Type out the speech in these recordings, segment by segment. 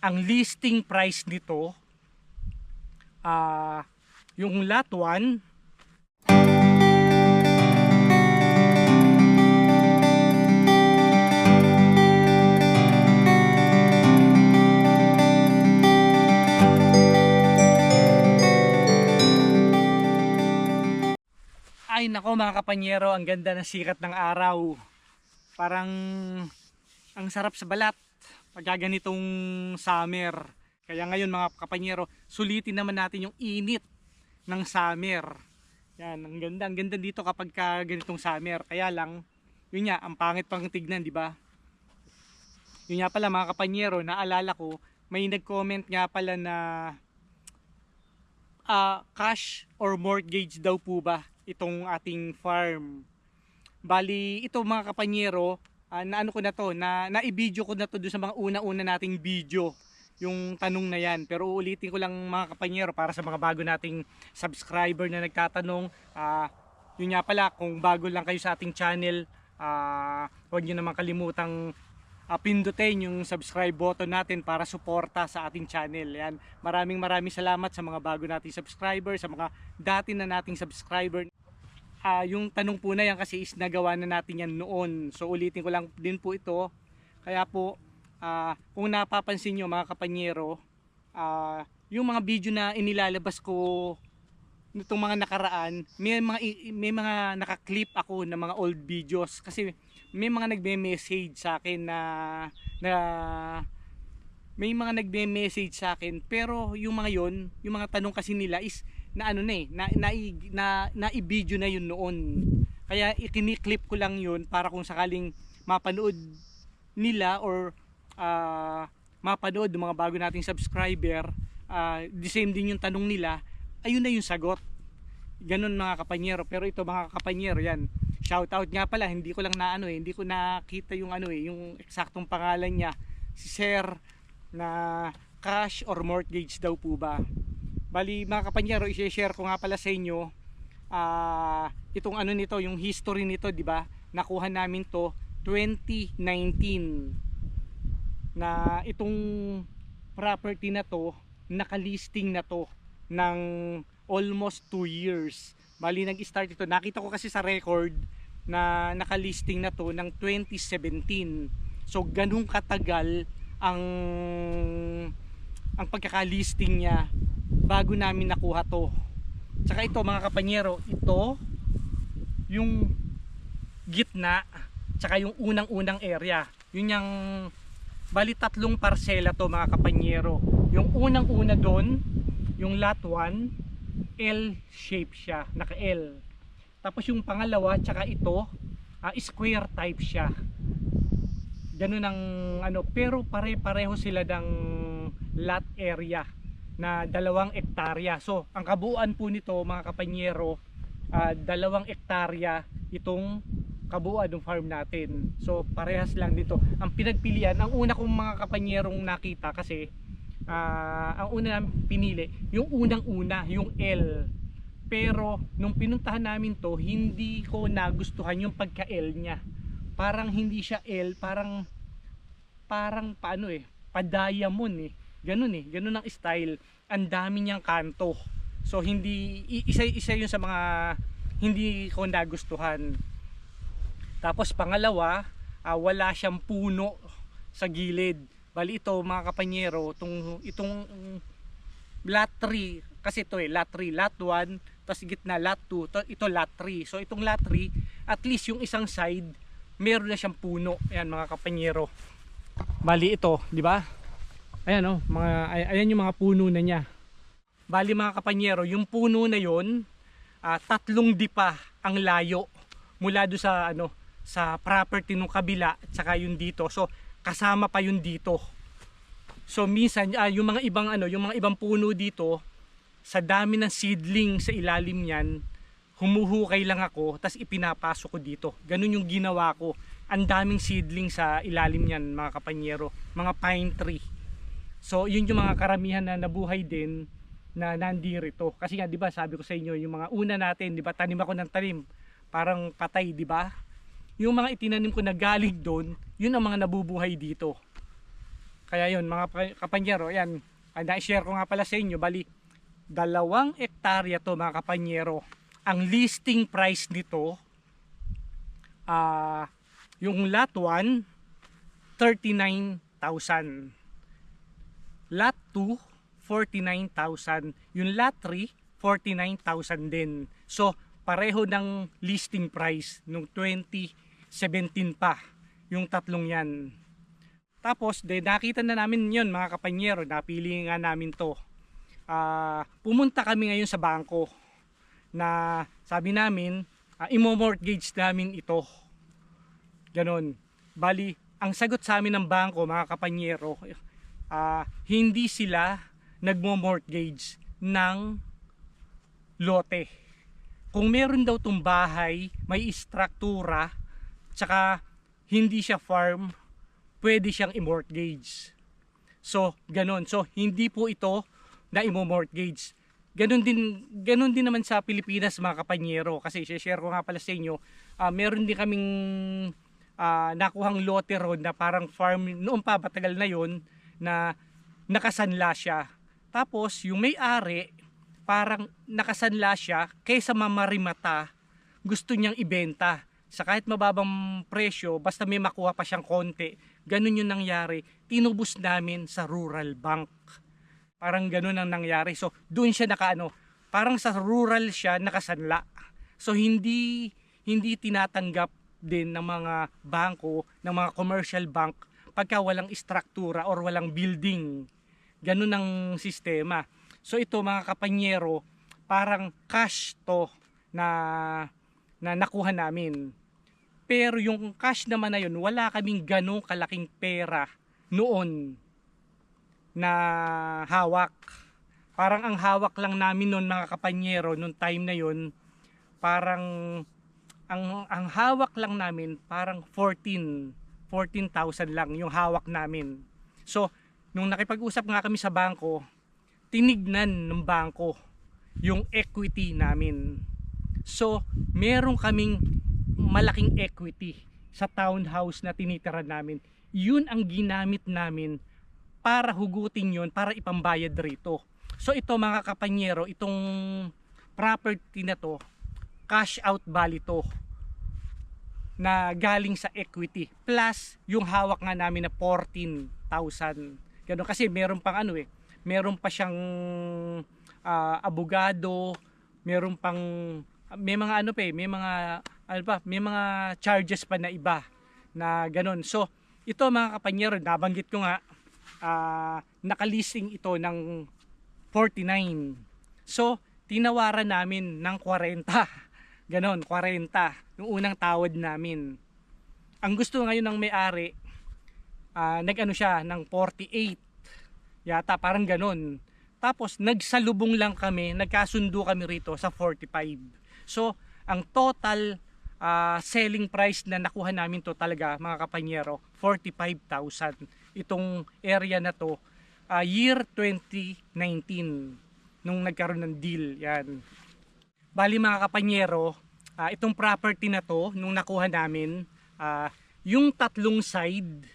ang listing price nito ah yung lot 1 Ay nako mga kapanyero, ang ganda ng sikat ng araw. Parang ang sarap sa balat pagka ganitong summer. Kaya ngayon mga kapanyero, sulitin naman natin yung init ng summer. Yan, ang ganda, ang ganda dito kapag ka ganitong summer. Kaya lang, yun nga, ang pangit pang tignan, di ba? Yun nga pala mga kapanyero, naalala ko, may nag-comment nga pala na ah, cash or mortgage daw po ba itong ating farm. Bali, ito mga kapanyero, ah, na ano ko na to, na na-video ko na to doon sa mga una-una nating video yung tanong na yan. Pero uulitin ko lang mga kapanyero para sa mga bago nating subscriber na nagtatanong. ah yun nga pala, kung bago lang kayo sa ating channel, ah huwag nyo naman kalimutang ah, pindutin yung subscribe button natin para suporta sa ating channel. Yan. Maraming maraming salamat sa mga bago nating subscriber, sa mga dati na nating subscriber. Ah, yung tanong po na yan kasi is nagawa na natin yan noon. So ulitin ko lang din po ito. Kaya po, ah, kung napapansin nyo mga kapanyero, ah, yung mga video na inilalabas ko nitong mga nakaraan, may mga may mga naka-clip ako ng mga old videos kasi may mga nagme-message sa akin na na may mga nagme-message sa akin pero yung mga yon, yung mga tanong kasi nila is na ano na eh, na na, na, na i-video na yun noon. Kaya ikini-clip ko lang yun para kung sakaling mapanood nila or ah, mapanood ng mga bago nating subscriber, ah, the same din yung tanong nila, ayun na yung sagot. Ganun mga kapanyero. Pero ito mga kapanyero yan. Shout out nga pala, hindi ko lang na ano eh, hindi ko nakita yung ano eh, yung eksaktong pangalan niya. Si Sir na cash or mortgage daw po ba. Bali mga kapanyero, i-share ko nga pala sa inyo ah itong ano nito, yung history nito, di ba? Nakuha namin to 2019 na itong property na to nakalisting na to ng almost 2 years. Bali nag-start ito. Nakita ko kasi sa record na nakalisting na to ng 2017 so ganun katagal ang ang pagkakalisting niya bago namin nakuha to. Tsaka ito mga kapanyero ito yung gitna tsaka yung unang-unang area. Yun yung bali tatlong parsela to mga kapanyero. Yung unang-una doon yung lot 1 L shape siya naka L. Tapos yung pangalawa tsaka ito ah, square type siya. Ganun ang ano pero pare-pareho sila ng lot area na dalawang ektarya. So ang kabuuan po nito mga kapanyero ah, dalawang ektarya itong kabuuan ng farm natin. So parehas lang dito. Ang pinagpilian ang una kong mga kapanyerong nakita kasi ah, ang una namin pinili yung unang una yung L. Pero nung pinuntahan namin to hindi ko nagustuhan yung pagka L niya. Parang hindi siya L parang parang paano eh pa diamond eh ganun eh ganun ang style. Ang dami niyang kanto. So hindi i- isa isa yun sa mga hindi ko nagustuhan. Tapos pangalawa ah, wala siyang puno sa gilid. Bali ito mga kapanyero itong itong lot 3 kasi ito eh lot 3 lot 1 tapos gitna lot 2 to, ito lot 3 so itong lot 3 at least yung isang side meron na siyang puno. Ayan mga kapanyero. Bali ito di ba ayan oh mga ay- ayan yung mga puno na niya. Bali mga kapanyero yung puno na yon ah, tatlong dipa ang layo mula do sa ano sa property nung kabila at saka yung dito. So kasama pa yung dito. So minsan ah, yung mga ibang ano yung mga ibang puno dito sa dami ng seedling sa ilalim niyan humuhukay lang ako tas ipinapasok ko dito. Ganun yung ginawa ko. Ang daming seedling sa ilalim niyan mga kapanyero. Mga pine tree so yun yung mga karamihan na nabuhay din na nandirito. Kasi nga 'di ba sabi ko sa inyo yung mga una natin 'di ba tanim ako ng tanim. Parang patay 'di ba? Yung mga itinanim ko na galing doon yun ang mga nabubuhay dito. Kaya yun mga pa- kapanyero, yan, ah, na-share ko nga pala sa inyo, bali, dalawang ektarya to mga kapanyero. Ang listing price nito, ah yung lot 1, 39,000. Lot 2, 49,000. Yung lot 3, 49,000 din. So, pareho ng listing price nung 2017 pa. Yung tatlong yan. Tapos, de, nakita na namin yon mga kapanyero. Napili nga namin to. Ah, pumunta kami ngayon sa bangko na sabi namin, uh, imo-mortgage namin ito. Ganon. Bali, ang sagot sa amin ng bangko, mga kapanyero, ah, hindi sila nagmo-mortgage ng lote. Kung meron daw tong bahay, may istruktura, tsaka hindi siya farm, pwede siyang i-mortgage. So, ganun. So, hindi po ito na i-mortgage. Ganun din, ganun din naman sa Pilipinas mga kapanyero. Kasi share ko nga pala sa inyo, ah, meron din kaming ah, nakuhang lote ron na parang farm, noon pa batagal na yon na nakasanla siya. Tapos, yung may-ari, parang nakasanla siya kaysa mamarimata, gusto niyang ibenta. Sa kahit mababang presyo, basta may makuha pa siyang konti. Ganun yung nangyari. Tinubos namin sa rural bank. Parang ganun ang nangyari. So, doon siya nakaano, parang sa rural siya nakasanla. So, hindi hindi tinatanggap din ng mga bangko, ng mga commercial bank pagka walang istruktura or walang building. Ganun ang sistema. So ito mga kapanyero, parang cash to na na nakuha namin. Pero yung cash naman na yun, wala kaming ganong kalaking pera noon na hawak. Parang ang hawak lang namin noon mga kapanyero, noong time na yun, parang ang ang hawak lang namin parang 14 14,000 lang yung hawak namin. So, nung nakipag-usap nga kami sa bangko, tinignan ng bangko yung equity namin. So, meron kaming malaking equity sa townhouse na tinitira namin. Yun ang ginamit namin para hugutin yon para ipambayad rito. So ito mga kapanyero, itong property na to, cash out value to na galing sa equity. Plus yung hawak nga namin na 14,000 ganun. Kasi meron pang ano eh meron pa siyang ah, abogado meron pang may mga ano pa eh may mga ano pa may mga charges pa na iba na ganun. So ito mga kapanyero nabanggit ko nga ah, nakalisting ito ng 49 so tinawaran namin ng 40 Ganon, 40. Yung unang tawad namin. Ang gusto ngayon ng may-ari, ah, nag-ano siya, ng 48. Yata, parang ganon. Tapos, nagsalubong lang kami, nagkasundo kami rito sa 45. So, ang total ah, selling price na nakuha namin to talaga, mga kapanyero, 45,000. Itong area na to, ah, year 2019, nung nagkaroon ng deal. Yan. Bali mga kapanyero, ah, itong property na to, nung nakuha namin, ah, yung tatlong side,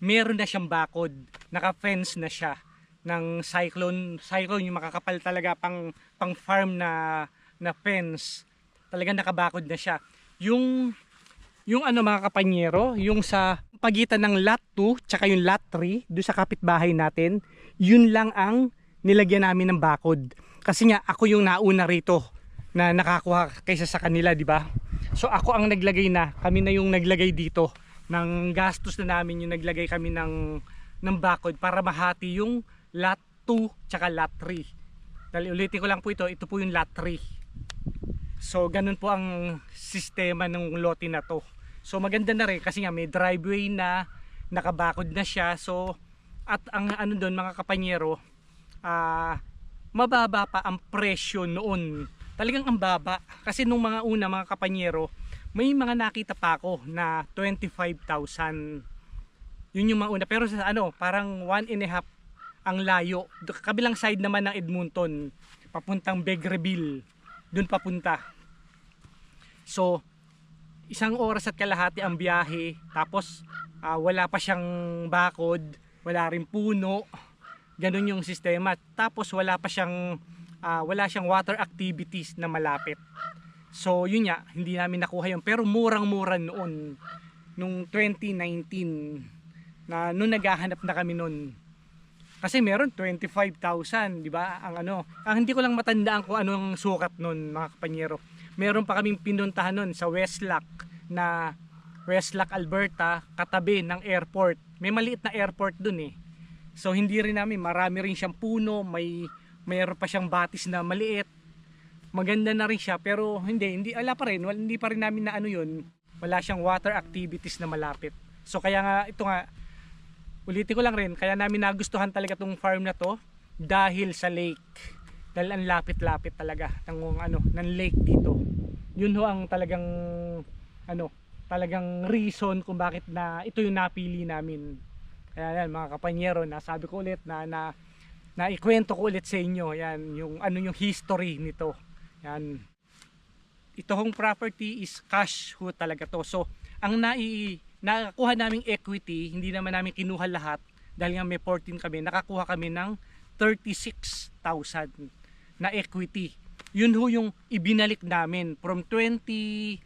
meron na siyang bakod. Naka-fence na siya ng cyclone. Cyclone yung makakapal talaga pang, pang farm na, na fence. Talaga nakabakod na siya. Yung, yung ano mga kapanyero, yung sa pagitan ng lot 2 tsaka yung lot 3, doon sa kapitbahay natin, yun lang ang nilagyan namin ng bakod. Kasi nga ako yung nauna rito na nakakuha kaysa sa kanila, di ba? So ako ang naglagay na, kami na yung naglagay dito ng gastos na namin yung naglagay kami ng ng bakod para mahati yung lot 2 tsaka lot 3. Dali ulitin ko lang po ito, ito po yung lot 3. So ganun po ang sistema ng lote na to. So maganda na rin kasi nga may driveway na nakabakod na siya. So at ang ano doon mga kapanyero, ah mababa pa ang presyo noon talagang ang baba. Kasi nung mga una mga kapanyero, may mga nakita pa ako na 25,000. Yun yung mga una. Pero sa ano, parang one and a half ang layo. Kabilang side naman ng Edmonton, papuntang Begreville. Doon papunta. So, isang oras at kalahati ang biyahe. Tapos, ah, wala pa siyang bakod. wala rin puno. Ganun yung sistema. Tapos wala pa siyang ah, wala siyang water activities na malapit. So yun nga, hindi namin nakuha yun. Pero murang-mura noon, nung 2019, na nung naghahanap na kami noon. Kasi meron 25,000, di ba? Ang ano, ang hindi ko lang matandaan kung anong sukat noon, mga kapanyero. Meron pa kaming pinuntahan noon sa Westlock na Westlock, Alberta, katabi ng airport. May maliit na airport dun eh. So hindi rin namin, marami rin siyang puno, may mayroon pa siyang batis na maliit. Maganda na rin siya pero hindi, hindi ala pa rin, wala, hindi pa rin namin na ano yun. Wala siyang water activities na malapit. So kaya nga ito nga ulitin ko lang rin, kaya namin nagustuhan talaga tong farm na to dahil sa lake. Dahil ang lapit-lapit talaga ng ano, ng lake dito. Yun ho ang talagang ano, talagang reason kung bakit na ito yung napili namin. Kaya yan mga kapanyero, nasabi ko ulit na na naikwento ko ulit sa inyo yan yung ano yung history nito. Yan. Ito hong property is cash ho talaga to. So, ang nai nakakuha naming equity, hindi naman namin kinuha lahat dahil nga may 14 kami, nakakuha kami ng 36,000 na equity. Yun ho yung ibinalik namin from 20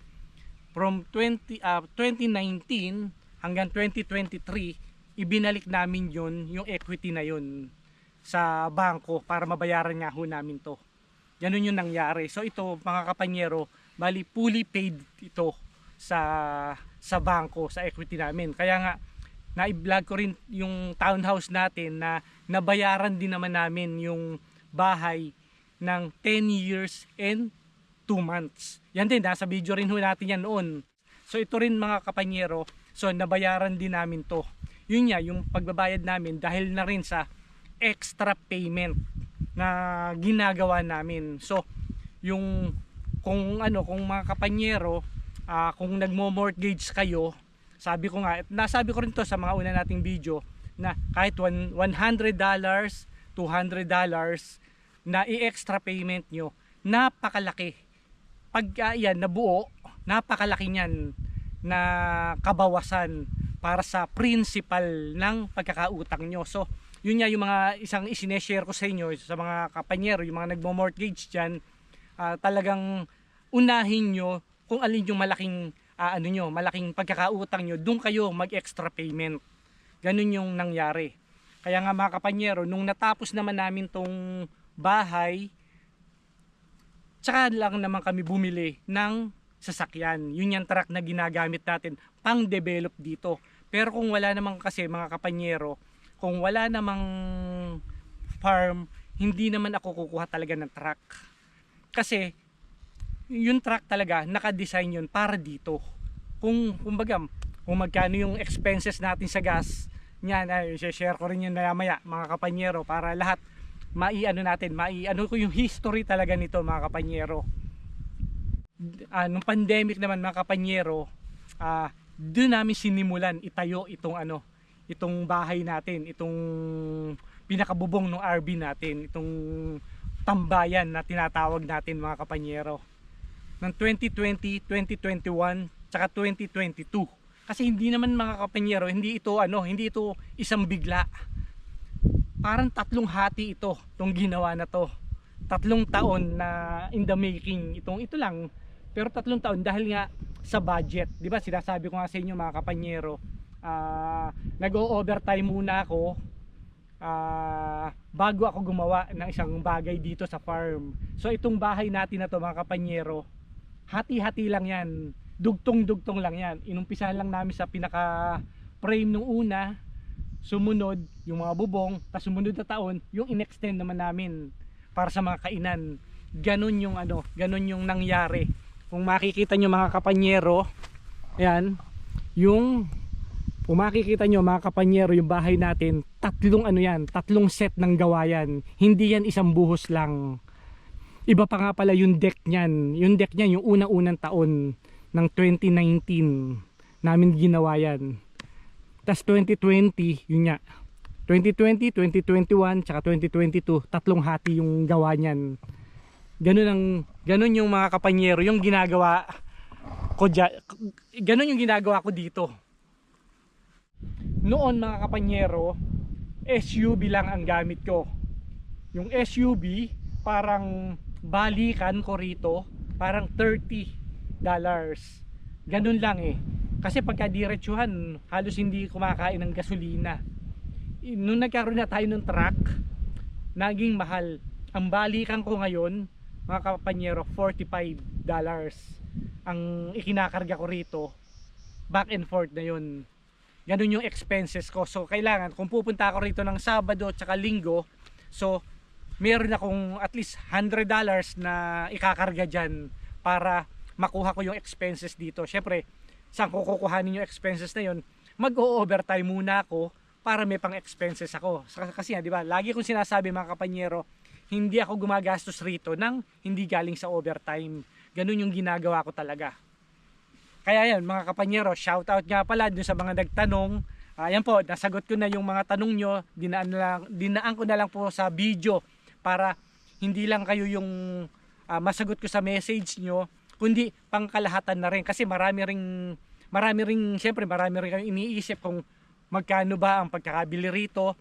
from 20 ah, 2019 hanggang 2023 ibinalik namin yun yung equity na yun sa bangko para mabayaran nga ho namin to. Ganun yung nangyari. So ito mga kapanyero, bali fully paid ito sa sa bangko, sa equity namin. Kaya nga na-vlog ko rin yung townhouse natin na nabayaran din naman namin yung bahay ng 10 years and 2 months. Yan din, nasa video rin ho natin yan noon. So ito rin mga kapanyero, so nabayaran din namin to. Yun nga, yung pagbabayad namin dahil na rin sa extra payment na ginagawa namin. So, yung kung ano, kung mga kapanyero, ah, kung nagmo-mortgage kayo, sabi ko nga, nasabi ko rin to sa mga una nating video na kahit one- $100, $200 na i-extra payment nyo, napakalaki. Pag ah, yan nabuo, napakalaki niyan na kabawasan para sa principal ng pagkakautang nyo. So, yun nga yung mga isang isineshare ko sa inyo sa mga kapanyero, yung mga nagmo-mortgage dyan, ah, talagang unahin nyo kung alin yung malaking ah, ano nyo, malaking pagkakautang nyo, doon kayo mag-extra payment. Ganun yung nangyari. Kaya nga mga kapanyero, nung natapos naman namin tong bahay, tsaka lang naman kami bumili ng sasakyan. Yun yung truck na ginagamit natin pang develop dito. Pero kung wala naman kasi mga kapanyero, kung wala namang farm, hindi naman ako kukuha talaga ng truck. Kasi yung truck talaga, naka-design yun para dito. Kung, kumbaga, kung magkano yung expenses natin sa gas, yan, ay, share ko rin yun maya maya, mga kapanyero, para lahat maiano natin, maiano ko yung history talaga nito mga kapanyero. Ah, nung pandemic naman mga kapanyero, ah, doon namin sinimulan itayo itong ano, itong bahay natin, itong pinakabubong ng RV natin, itong tambayan na tinatawag natin mga kapanyero. Ng 2020, 2021, tsaka 2022. Kasi hindi naman mga kapanyero, hindi ito ano, hindi ito isang bigla parang tatlong hati ito, itong ginawa na to. Tatlong taon na in the making itong ito lang. Pero tatlong taon dahil nga sa budget. 'Di ba? Sinasabi ko nga sa inyo mga kapanyero, ah nag-o-overtime muna ako ah bago ako gumawa ng isang bagay dito sa farm. So itong bahay natin na to mga kapanyero, hati-hati lang 'yan. Dugtong-dugtong lang 'yan. Inumpisahan lang namin sa pinaka frame nung una, sumunod yung mga bubong, tapos sumunod na taon, yung inextend naman namin para sa mga kainan. Ganon yung ano, ganon yung nangyari. Kung makikita nyo mga kapanyero, ayan, yung kung makikita nyo mga kapanyero yung bahay natin, tatlong ano yan, tatlong set ng gawayan. Hindi yan isang buhos lang. Iba pa nga pala yung deck niyan. Yung deck niyan, yung unang-unang taon ng 2019 namin ginawa yan. Tas 2020, yun nga. 2020, 2021, tsaka 2022, tatlong hati yung gawa niyan. Ganun ang ganun yung mga kapanyero, yung ginagawa ko ganun yung ginagawa ko dito. Noon mga kapanyero, SUV lang ang gamit ko. Yung SUV, parang balikan ko rito, parang 30 dollars. Ganun lang eh. Kasi pagka diretsuhan, halos hindi kumakain ng gasolina. I- Nung nagkaroon na tayo ng truck, naging mahal. Ang balikan ko ngayon, mga kapanyero, 45 dollars. Ang ikinakarga ko rito, back and forth na yun. Ganun yung expenses ko. So, kailangan, kung pupunta ako rito ng Sabado at saka Linggo, so, meron akong at least 100 dollars na ikakarga dyan para makuha ko yung expenses dito. Syempre, saan ko kukuhanin yung expenses na yun? Mag-o-overtime muna ako para may pang expenses ako. Kasi nga, di ba, lagi kong sinasabi mga kapanyero, hindi ako gumagastos rito ng hindi galing sa overtime. Ganun yung ginagawa ko talaga. Kaya yan, mga kapanyero, shoutout nga pala dun sa mga nagtanong. Ayan po, nasagot ko na yung mga tanong nyo. Dinaan, na lang, dinaan ko na lang po sa video para hindi lang kayo yung ah, masagot ko sa message nyo, kundi pangkalahatan na rin. Kasi marami ring, marami ring, syempre marami rin kayong iniisip kung magkano ba ang pagkakabili rito.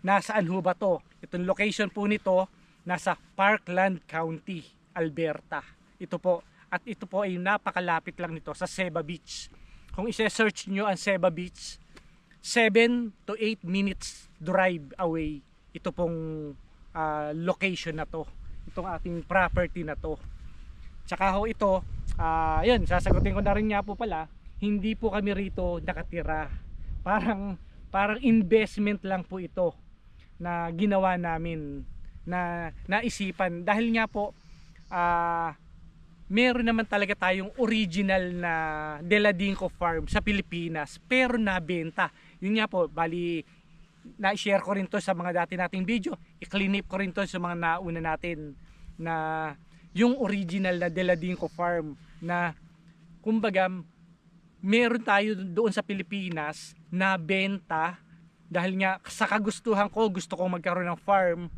Nasaan ho ba to? Itong location po nito, nasa Parkland County, Alberta. Ito po. At ito po ay napakalapit lang nito sa Seba Beach. Kung ise-search nyo ang Seba Beach, 7 to 8 minutes drive away ito pong ah, location na to. Itong ating property na to. Tsaka ho ito, ah, yun, sasagutin ko na rin nga po pala, hindi po kami rito nakatira. Parang, parang investment lang po ito na ginawa namin na naisipan dahil nga po ah meron naman talaga tayong original na Deladinco farm sa Pilipinas pero nabenta. Yun nga po bali na-share ko rin to sa mga dati nating video. I-clean up ko rin to sa mga nauna natin na yung original na Deladinco farm na kumbaga meron tayo doon sa Pilipinas na benta dahil nga sa kagustuhan ko gusto kong magkaroon ng farm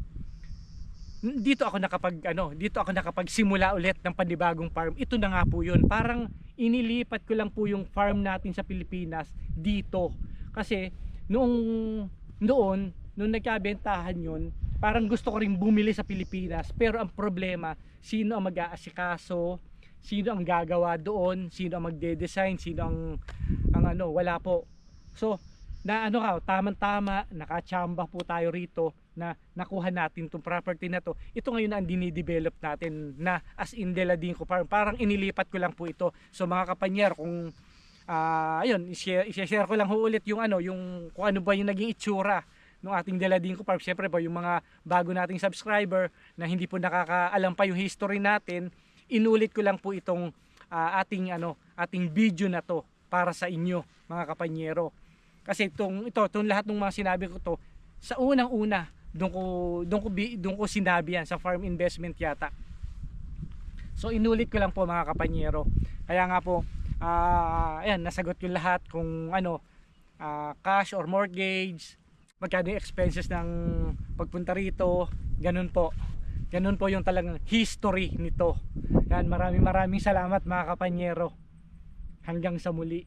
dito ako nakapag ano, dito ako nakapagsimula ulit ng panibagong farm. Ito na nga po 'yun. Parang inilipat ko lang po yung farm natin sa Pilipinas dito. Kasi noong noon, nung nagkabentahan 'yun, parang gusto ko ring bumili sa Pilipinas. Pero ang problema, sino ang mag-aasikaso? Sino ang gagawa doon? Sino ang magde-design? Sino ang ang ano, wala po. So, na ano ka, tamang-tama, nakachamba po tayo rito na nakuha natin tong property na to. Ito ngayon ang dinidevelop natin na as in Deladinco Farm. Parang inilipat ko lang po ito. So mga kapanyer, kung ah ayun, i-share, i-share ko lang ho ulit yung ano, yung kung ano ba yung naging itsura ng ating Deladinco Farm. Siyempre po, yung mga bago nating subscriber na hindi po nakakaalam pa yung history natin, inulit ko lang po itong ah, ating ano, ating video na to para sa inyo, mga kapanyero. Kasi itong ito, itong lahat ng mga sinabi ko to, sa unang-una, doon ko doon ko doon ko sinabi yan sa farm investment yata. So inulit ko lang po mga kapanyero. Kaya nga po, ah ayan, nasagot ko lahat kung ano, ah, cash or mortgage, magkano yung expenses ng pagpunta rito, ganun po. Ganun po yung talagang history nito. Yan, maraming maraming salamat mga kapanyero. Hanggang sa muli.